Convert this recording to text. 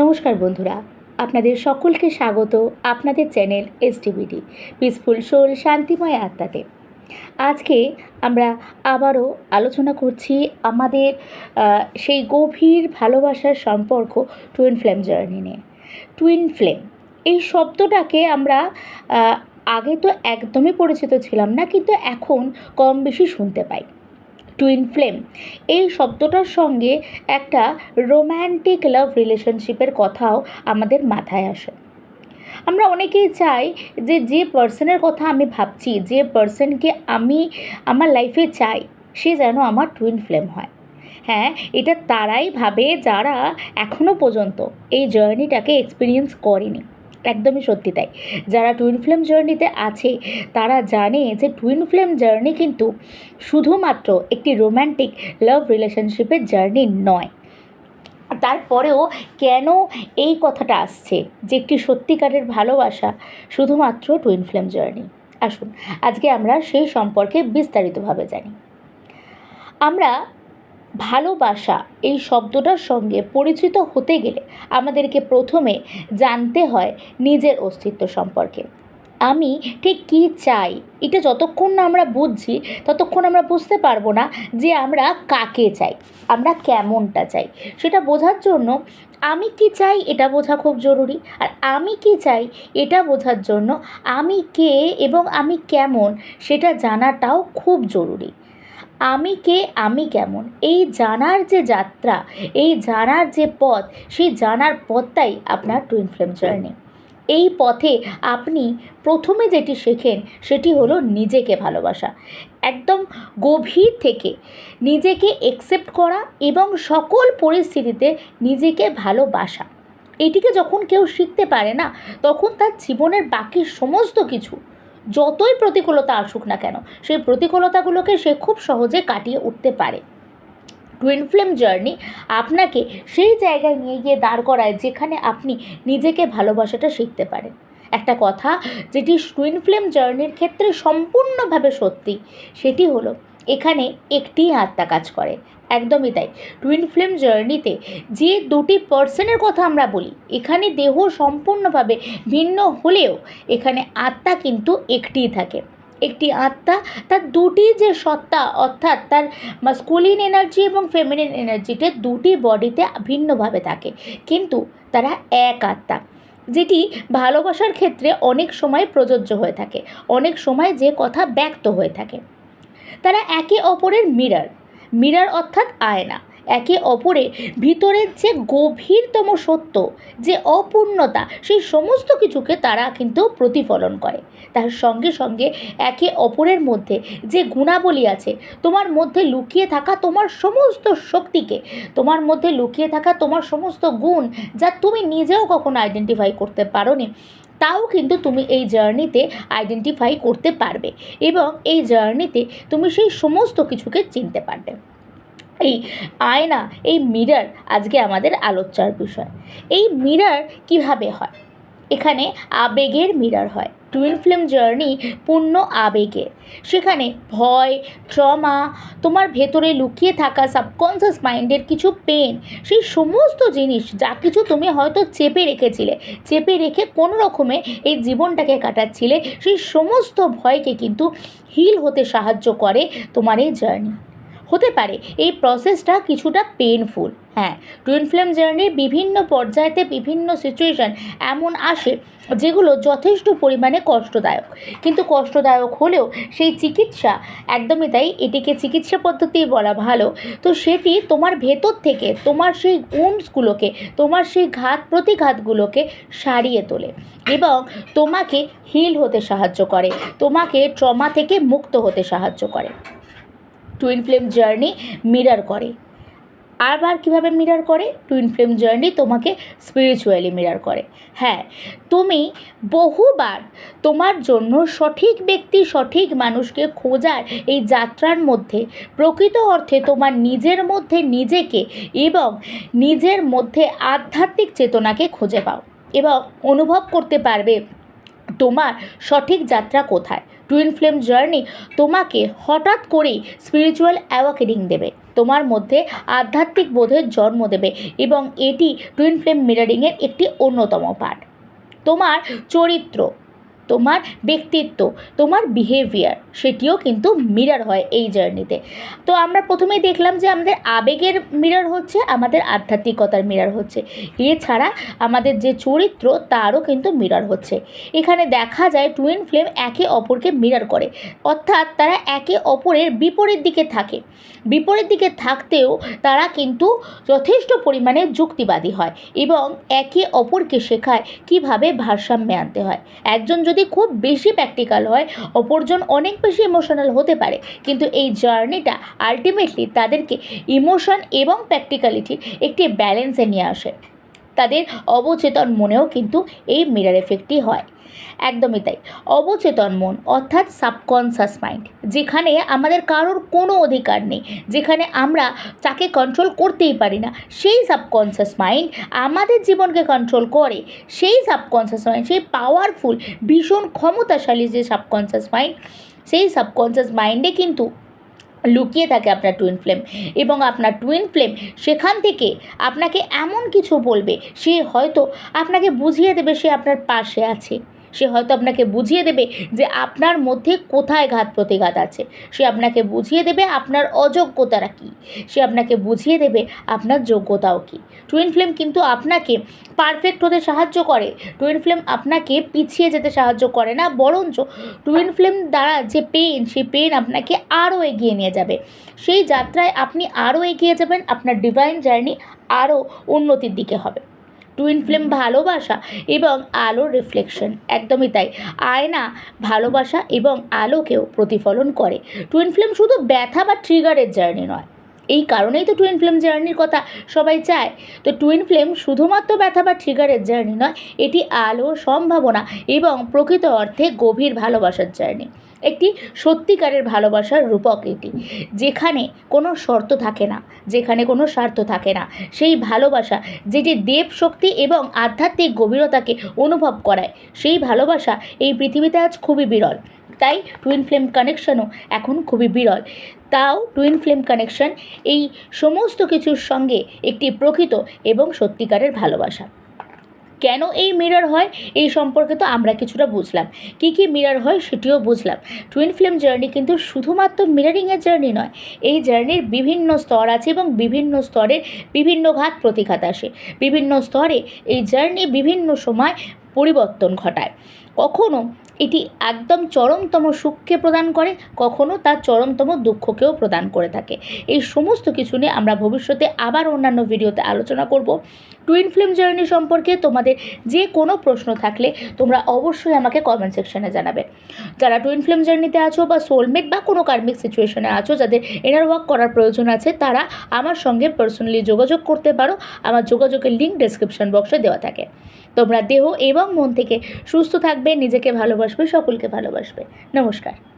নমস্কার বন্ধুরা, আপনাদের সকলকে স্বাগত আপনাদের চ্যানেল এসটিভিডি পিসফুল সোল শান্তিময় আত্মাতে। আজকে আমরা আবারও আলোচনা করছি আমাদের সেই গভীর ভালোবাসার সম্পর্ক টুইন ফ্লেম জার্নি নিয়ে। টুইন ফ্লেম এই শব্দটাকে আমরা আগে তো একদমই পরিচিত ছিলাম না, কিন্তু এখন কম বেশি শুনতে পাই। টুইন ফ্লেম এই শব্দটার সঙ্গে একটা রোম্যান্টিক লাভ রিলেশনশিপের কথাও আমাদের মাথায় আসে। আমরা অনেকেই চাই যে যে পার্সনের কথা আমি ভাবছি, যে পার্সনকে আমি আমার লাইফে চাই, সে যেন আমার টুইন ফ্লেম হয়। হ্যাঁ এটা তারাই ভাবে যারা এখনও পর্যন্ত এই জার্নিটাকে এক্সপিরিয়েন্স করেনি। একদমই সত্যি তাই। যারা টুইন ফ্লেম জার্নিতে আছে, তারা জানে যে টুইন ফ্লেম জার্নি কিন্তু শুধুমাত্র একটি রোম্যান্টিক লাভ রিলেশনশিপের জার্নি নয়। তারপরেও কেন এই কথাটা আসছে? যে একটি সত্যিকারের ভালোবাসা শুধুমাত্র টুইন ফ্লেম জার্নি আসুন, আজকে আমরা সেই সম্পর্কে বিস্তারিতভাবে জানি। আমরা ভালোবাসা এই শব্দটার সঙ্গে পরিচিত হতে গেলে আমাদেরকে প্রথমে জানতে হয় নিজের অস্তিত্ব সম্পর্কে। আমি ঠিক কী চাই? এটা যতক্ষণ না আমরা বুঝছি, ততক্ষণ আমরা বুঝতে পারব না যে আমরা কাকে চাই, আমরা কেমনটা চাই। সেটা বোঝার জন্য আমি কি চাই এটা বোঝা খুব জরুরি। আর আমি কি চাই এটা বোঝার জন্য আমি কে এবং আমি কেমন সেটা জানাটাও খুব জরুরি। আমি কে, আমি কেমন? এই জানার যে যাত্রা, এই জানার যে পথ, সেই জানার পথটাই আপনার টুইন ফ্লেম জার্নি এই পথে আপনি প্রথমে যেটি শেখেন, সেটি হলো নিজেকে ভালোবাসা। একদম গভীর থেকে নিজেকে একসেপ্ট করা এবং সকল পরিস্থিতিতে নিজেকে ভালোবাসা। এটিকে যখন কেউ শিখতে পারে না, তখন তার জীবনের বাকি সমস্ত কিছু যতই প্রতিকূলতা আসুক না কেন, সেই প্রতিকূলতাগুলোকে সে খুব সহজে কাটিয়ে উঠতে পারে। টুইন ফ্লেম জার্নি আপনাকে সেই জায়গায় নিয়ে গিয়ে দাঁড় করায় যেখানে আপনি নিজেকে ভালোবাসাটা শিখতে পারেন। একটা কথা, যেটি টুইন ফ্লেম জার্নির ক্ষেত্রে সম্পূর্ণভাবে সত্যি, সেটি হলো এখানে একটি আত্মা কাজ করে। একদমই তাই। টুইন ফ্লেম জার্নিতে যে দুটি পার্সনের কথা আমরা বলি, এখানে দেহ সম্পূর্ণভাবে ভিন্ন হলেও এখানে আত্মা কিন্তু একটিই থাকে। একটি আত্মা তার দুটি যে সত্তা, অর্থাৎ তার মাস্কুলিন এনার্জি এবং ফেমিনিন এনার্জিতে দুটি বডিতে ভিন্নভাবে থাকে। কিন্তু তারা এক আত্মা, যেটি ভালোবাসার ক্ষেত্রে অনেক সময় প্রযোজ্য হয়ে থাকে। অনেক সময় যে কথা ব্যক্ত হয়ে থাকে। তারা একে অপরের মিরার মিরার অর্থাৎ আয়না। একে অপরের ভিতরের যে গভীরতম সত্য, যে অপূর্ণতা, সেই সমস্ত কিছুকে তারা কিন্তু প্রতিফলন করে। তার সঙ্গে সঙ্গে একে অপরের মধ্যে যে গুণাবলী আছে, তোমার মধ্যে লুকিয়ে থাকা তোমার সমস্ত শক্তিকে, তোমার মধ্যে লুকিয়ে থাকা তোমার সমস্ত গুণ, যা তুমি নিজেও কখনো আইডেন্টিফাই করতে পারোনি তাও কিন্তু তুমি এই জার্নিতে আইডেন্টিফাই করতে পারবে এবং এই জার্নিতে তুমি সেই সমস্ত কিছুকে চিনতে পারবে। এই আয়না, এই মিরার আজকে আমাদের আলোচ্যার বিষয়। এই মিরার কীভাবে হয়? এখানে আবেগের মিরার হয়। টুইন ফ্লেম জার্নি পূর্ণ আবেগে। সেখানে ভয় ট্রমা তোমার ভেতরে লুকিয়ে থাকা সাবকনসিয়াস মাইন্ডের কিছু পেন সেই সমস্ত জিনিস, যা কিছু তুমি হয়তো চেপে রেখেছিলে, চেপে রেখে কোনো রকমে এই জীবনটাকে কাটাচ্ছিলে, সেই সমস্ত ভয়কে কিন্তু হিল হতে সাহায্য করে তোমার এই জার্নি হতে পারে। এই প্রসেসটা কিছুটা পেনফুল হ্যাঁ টুইন ফ্লেম জার্নির বিভিন্ন পর্যায়েতে বিভিন্ন সিচুয়েশান এমন আসে যেগুলো যথেষ্ট পরিমাণে কষ্টদায়ক। কিন্তু কষ্টদায়ক হলেও সেই চিকিৎসা একদমই তাই, এটিকে চিকিৎসা পদ্ধতি বলা ভালো। তো সেটি তোমার ভেতর থেকে, তোমার সেই উন্সগুলোকে তোমার সেই ঘাত প্রতিঘাতগুলোকে সারিয়ে তোলে এবং তোমাকে হিল হতে সাহায্য করে, তোমাকে ট্রমা থেকে মুক্ত হতে সাহায্য করে। টুইন ফ্লেম জার্নি মিরার করে। আবার কীভাবে মিরার করে? টুইন ফ্লেম জার্নি তোমাকে স্পিরিচুয়ালি মিরার করে। হ্যাঁ তুমি বহুবার তোমার জন্য সঠিক ব্যক্তি, সঠিক মানুষকে খোঁজার এই যাত্রার মধ্যে, প্রকৃত অর্থে তোমার নিজের মধ্যে নিজেকে এবং নিজের মধ্যে আধ্যাত্মিক চেতনাকে খুঁজে পাও এবং অনুভব করতে পারবে তোমার সঠিক যাত্রা কোথায়। টুইন ফ্লেম জার্নি তোমাকে হঠাৎ করেই স্পিরিচুয়াল অ্যাওয়াকেনিং দেবে। তোমার মধ্যে আধ্যাত্মিক বোধের জন্ম দেবে এবং এটি টুইন ফ্লেম মিরারিংয়ের একটি অন্যতম পার্ট তোমার চরিত্র তোমার ব্যক্তিত্ব, তোমার বিহেভিয়ার সেটিও কিন্তু মিরার হয় এই জার্নিতে তো। আমরা প্রথমেই দেখলাম যে আমাদের আবেগের মিরার হচ্ছে, আমাদের আধ্যাত্মিকতার মিরার হচ্ছে। এছাড়া আমাদের যে চরিত্র, তারও কিন্তু মিরার হচ্ছে। এখানে দেখা যায় টুইন ফ্লেম একে অপরকে মিরার করে। অর্থাৎ তারা একে অপরের বিপরীত দিকে থাকে। বিপরীত দিকে থাকতেও তারা কিন্তু যথেষ্ট পরিমাণে যুক্তিবাদী হয় এবং একে অপরকে শেখায় কীভাবে ভারসাম্যে আনতে হয়। একজন খুব বেশি প্র্যাকটিক্যাল হয়, অপরজন অনেক বেশি ইমোশনাল হতে পারে। কিন্তু এই জার্নিটা আলটিমেটলি তাদেরকে ইমোশন এবং প্র্যাকটিক্যালিটি একটি ব্যালেন্সে নিয়ে আসে। তাদের অবচেতন মনেও কিন্তু এই মিরার এফেক্টটি হয়। একদমই তাই। অবচেতন মন অর্থাৎ সাবকনসাস মাইন্ড যেখানে আমাদের কারোর কোনো অধিকার নেই, যেখানে আমরা তাকে কন্ট্রোল করতেই পারি না। সেই সাবকনসাস মাইন্ড আমাদের জীবনকে কন্ট্রোল করে। সেই সাবকনসাস মাইন্ড সেই পাওয়ারফুল ভীষণ ক্ষমতাশালী যে সাবকনসাস মাইন্ড সেই সাবকনসাস মাইন্ডে কিন্তু লুকিয়ে থাকে আপনার টুইন ফ্লেম এবং আপনার টুইন ফ্লেম সেখান থেকে আপনাকে এমন কিছু বলবে, সে হয়তো আপনাকে বুঝিয়ে দেবে সে আপনার পাশে আছে। সে হয়তো আপনাকে বুঝিয়ে দেবে যে আপনার মধ্যে কোথায় ঘাত প্রতিঘাত আছে। সে আপনাকে বুঝিয়ে দেবে আপনার অযোগ্যতারা কী। সে আপনাকে বুঝিয়ে দেবে আপনার যোগ্যতাও কী। টুইন ফ্লেম কিন্তু আপনাকে পারফেক্ট হতে সাহায্য করে। টুইন ফ্লেম আপনাকে পিছিয়ে যেতে সাহায্য করে না, বরঞ্চ টুইন ফ্লেম দ্বারা যে পেন সেই পেন আপনাকে আরও এগিয়ে নিয়ে যাবে। সেই যাত্রায় আপনি আরও এগিয়ে যাবেন, আপনার ডিভাইন জার্নি আরও উন্নতির দিকে হবে। টুইন ফ্লেম ভালোবাসা এবং আলোর রিফ্লেকশন একদমই তাই। আয়না ভালোবাসা এবং আলোকেও প্রতিফলন করে। টুইন ফ্লেম শুধু ব্যথা বা ট্রিগারের জার্নি নয় এই কারণেই তো টুইন ফ্লেম জার্নির কথা সবাই চায়। তো টুইন ফ্লেম শুধুমাত্র ব্যথা বা ট্রিগারের জার্নি নয়, এটি আলো, সম্ভাবনা এবং প্রকৃত অর্থে গভীর ভালোবাসার জার্নি একটি সত্যিকারের ভালোবাসার রূপক এটি, যেখানে কোনো শর্ত থাকে না, যেখানে কোনো স্বার্থ থাকে না। সেই ভালোবাসা যেটি দেব শক্তি এবং আধ্যাত্মিক গভীরতাকে অনুভব করায়, সেই ভালোবাসা এই পৃথিবীতে আজ খুবই বিরল। তাই টুইন ফ্লেম কানেকশনও এখন খুবই বিরল। তাও টুইন ফ্লেম কানেকশন এই সমস্ত কিছুর সঙ্গে একটি প্রকৃত এবং সত্যিকারের ভালোবাসা। কেন এই মিরর হয়? এই সম্পর্কে তো আমরা কিছুটা বুঝলাম। কী কী মিরর হয় সেটিও বুঝলাম। টুইন ফ্লেম জার্নি কিন্তু শুধুমাত্র মিররিংয়ের জার্নি নয়, এই জার্নির বিভিন্ন স্তর আছে এবং বিভিন্ন স্তরের বিভিন্ন ঘাত প্রতিঘাত আসে। বিভিন্ন স্তরে এই জার্নি বিভিন্ন সময় পরিবর্তন ঘটায়। কখনো এটি একদম চরমতম সুখকে প্রদান করে, কখনো তার চরমতম দুঃখকেও প্রদান করে থাকে। এই সমস্ত কিছু নিয়ে আমরা ভবিষ্যতে আবার অন্যান্য ভিডিওতে আলোচনা করব। টুইন ফিল্ম জার্নি সম্পর্কে তোমাদের যে কোনো প্রশ্ন থাকলে তোমরা অবশ্যই আমাকে কমেন্ট সেকশনে জানাবে। যারা টুইন ফিল্ম জার্নিতে আছো বা সোলমেট বা কোনো কার্মিক সিচুয়েশনে আছো, যাদের এনার ওয়ার্ক করার প্রয়োজন আছে, তারা আমার সঙ্গে পার্সোনালি যোগাযোগ করতে পারো। আমার যোগাযোগের লিঙ্ক ডেসক্রিপশন বক্সে দেওয়া থাকে। তোমরা দেহ এবং মন থেকে সুস্থ থাকবে, নিজেকে ভালোবাসবে সকলকে ভালোবাসবে। নমস্কার।